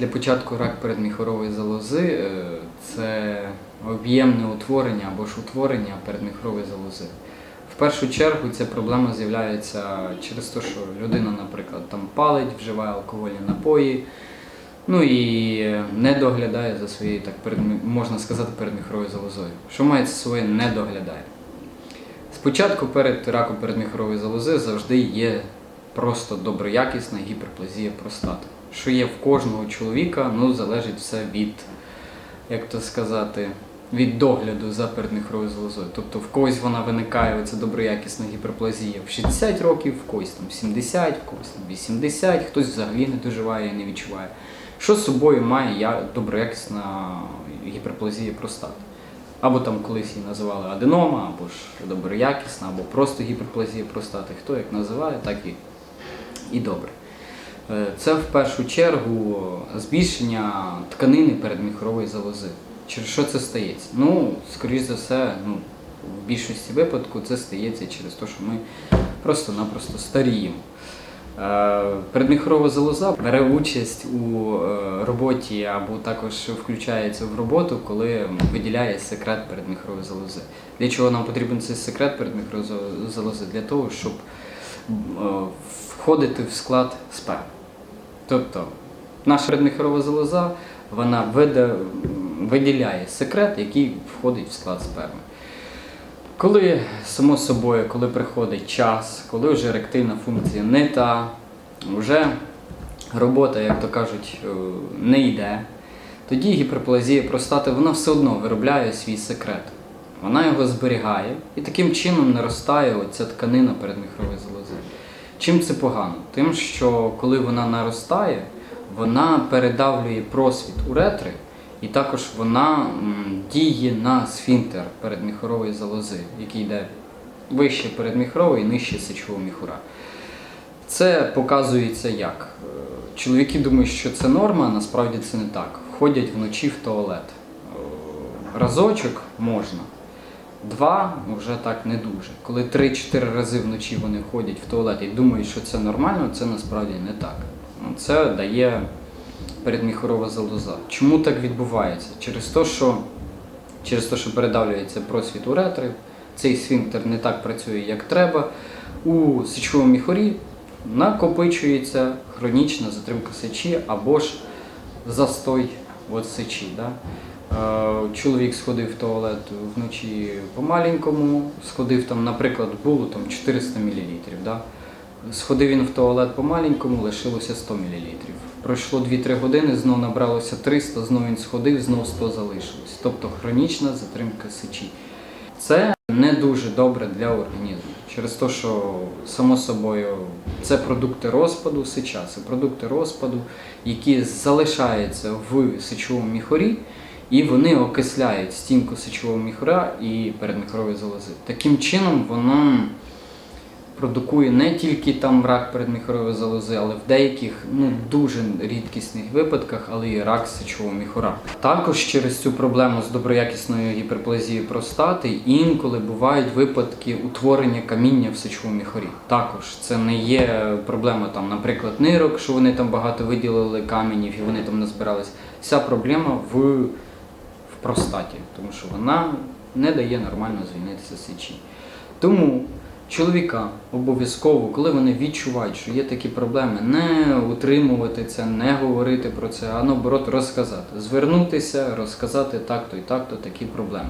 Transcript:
Для початку рак передміхорової залози е, це об'ємне утворення або ж утворення передміхорової залози. В першу чергу ця проблема з'являється через те, що людина, наприклад, там палить, вживає алкогольні напої, ну і не доглядає за своєю, так можна сказати, передміхоровою залозою. Що мається своє не доглядає? Спочатку перед раком передміхорової залози завжди є просто доброякісна гіперплазія простати. Що є в кожного чоловіка, ну залежить все від, як то сказати, від догляду за передміхоровою залозою. Тобто в когось вона виникає оця доброякісна гіперплазія в 60 років, в когось там 70, в когось там 80, хтось взагалі не доживає і не відчуває. Що з собою має я доброякісна гіперплазія простати? Або там колись її називали аденома, або ж доброякісна, або просто гіперплазія простати. Хто як називає, так і, і добре. Е, Це в першу чергу збільшення тканини передміхорової залози. Через що це стається? Ну, скоріш за все, ну, в більшості випадку це стається через те, що ми просто-напросто старіємо. Е, Передміхорова залоза бере участь у е, роботі або також включається в роботу, коли виділяє секрет передміхорової залози. Для чого нам потрібен цей секрет передміхорової залози? Для того, щоб входити в склад сперми. Тобто наша передміхорова залоза вона виділяє секрет, який входить в склад сперми. Коли, само собою, коли приходить час, коли вже еректильна функція не та, вже робота, як то кажуть, е, не йде, тоді гіперплазія простати вона все одно виробляє свій секрет. Вона його зберігає і таким чином наростає оця тканина передміхрової залози. Чим це погано? Тим, що коли вона наростає, вона передавлює просвіт уретри, і також вона діє на сфінктер передміхорової залози, який йде вище передміхорової і нижче сечового міхура. Це показується як? Чоловіки думають, що це норма, а насправді це не так. Ходять вночі в туалет. Е, Разочок можна. Два вже так не дуже. Коли 3-4 рази вночі вони ходять в туалет і думають, що це нормально, це насправді не так. Ну, Це дає передміхорова залоза. Чому так відбувається? Через те, що, через те, що передавлюється просвіт уретри, цей сфінктер не так працює, як треба. У сечовому міхурі накопичується хронічна затримка сечі або ж застой от сечі. Да? Е, Чоловік сходив в туалет вночі по-маленькому, сходив там, наприклад, було там 400 мл. Да? Сходив він в туалет по-маленькому, лишилося 100 мл. Пройшло 2-3 години, знов набралося 300, знов він сходив, знов 100 залишилось. Тобто хронічна затримка сечі. Це не дуже добре для організму. Через те, що само собою це продукти розпаду сеча, це продукти розпаду, які залишаються в сечовому міхорі, і вони окисляють стінку сечового міхора і передміхорової залози. Таким чином воно продукує не тільки там рак передміхорової залози, але в деяких ну дуже рідкісних випадках, але і рак сечового міхура. Також через цю проблему з доброякісною гіперплазією простати інколи бувають випадки утворення каміння в сечовому міхурі. Також це не є проблема там, наприклад, нирок, що вони там багато виділили каменів і вони там назбирались. Вся проблема в, в простаті, тому що вона не дає нормально звільнитися сечі. Тому чоловікам обов'язково, коли вони відчувають, що є такі проблеми, не утримувати це, не говорити про це, а наоборот розказати. Звернутися, розказати так-то і так-то такі проблеми.